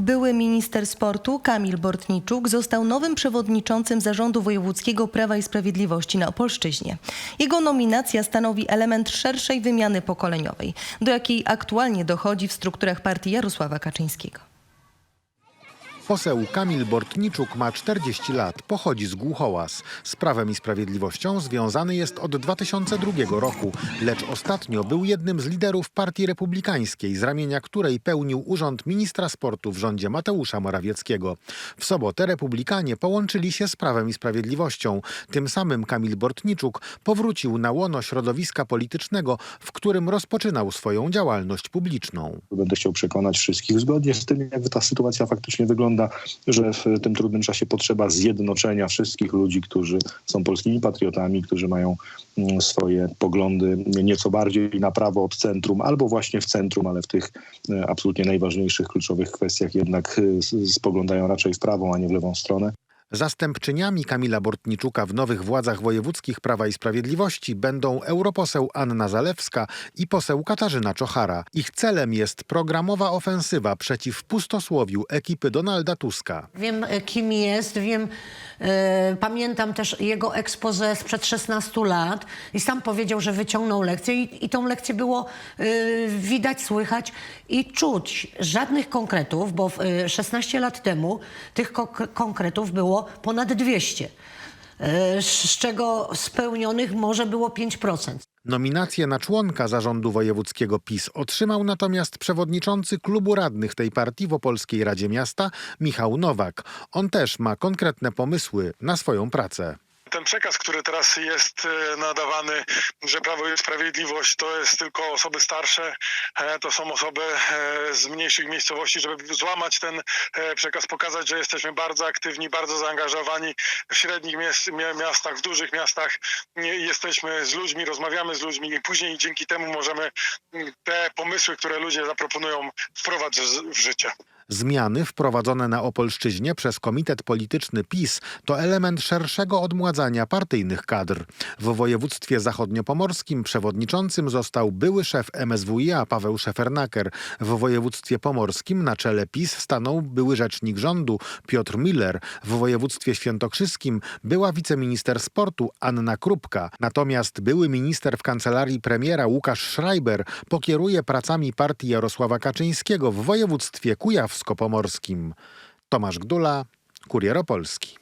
Były minister sportu Kamil Bortniczuk został nowym przewodniczącym Zarządu Wojewódzkiego Prawa i Sprawiedliwości na Opolszczyźnie. Jego nominacja stanowi element szerszej wymiany pokoleniowej, do jakiej aktualnie dochodzi w strukturach partii Jarosława Kaczyńskiego. Poseł Kamil Bortniczuk ma 40 lat, pochodzi z Głuchołaz. Z Prawem i Sprawiedliwością związany jest od 2002 roku, lecz ostatnio był jednym z liderów Partii Republikańskiej, z ramienia której pełnił urząd ministra sportu w rządzie Mateusza Morawieckiego. W sobotę Republikanie połączyli się z Prawem i Sprawiedliwością. Tym samym Kamil Bortniczuk powrócił na łono środowiska politycznego, w którym rozpoczynał swoją działalność publiczną. Będę chciał przekonać wszystkich zgodnie z tym, jak ta sytuacja faktycznie wygląda, że w tym trudnym czasie potrzeba zjednoczenia wszystkich ludzi, którzy są polskimi patriotami, którzy mają mm, swoje poglądy nieco bardziej na prawo od centrum, albo właśnie w centrum, ale w tych e, absolutnie najważniejszych, kluczowych kwestiach jednak e, spoglądają raczej w prawą, a nie w lewą stronę. Zastępczyniami Kamila Bortniczuka w nowych władzach wojewódzkich Prawa i Sprawiedliwości będą europoseł Anna Zalewska i poseł Katarzyna Czochara. Ich celem jest programowa ofensywa przeciw pustosłowiu ekipy Donalda Tuska. Wiem, e, kim jest, wiem, e, pamiętam też jego expose sprzed 16 lat i sam powiedział, że wyciągnął lekcję i, i tą lekcję było e, widać, słychać i czuć. Żadnych konkretów, bo e, 16 lat temu tych kok- konkretów było ponad 200, e, z czego spełnionych może było 5%. Nominację na członka zarządu wojewódzkiego PiS otrzymał natomiast przewodniczący klubu radnych tej partii w Opolskiej Radzie Miasta Michał Nowak. On też ma konkretne pomysły na swoją pracę. Ten przekaz, który teraz jest e, nadawany, że Prawo i Sprawiedliwość to jest tylko osoby starsze, e, to są osoby e, z mniejszych miejscowości, żeby złamać ten przekaz, pokazać, że jesteśmy bardzo aktywni, bardzo zaangażowani w średnich miastach, w dużych miastach. Jesteśmy z ludźmi, rozmawiamy z ludźmi i później dzięki temu możemy mm, te pomysły, które ludzie zaproponują, wprowadzić w życie. Zmiany wprowadzone na Opolszczyźnie przez Komitet Polityczny PiS to element szerszego odmładzania partyjnych kadr. W województwie zachodniopomorskim przewodniczącym został były szef MSWiA Paweł Szefernaker. W województwie pomorskim na czele PiS stanął były rzecznik rządu Piotr Miller. W województwie świętokrzyskim była wiceminister sportu Anna Krupka. Natomiast były minister w kancelarii premiera Łukasz Schreiber pokieruje pracami partii Jarosława Kaczyńskiego w województwie kujawsko-pomorskim. Tomasz Gdula, Kurier Opolski.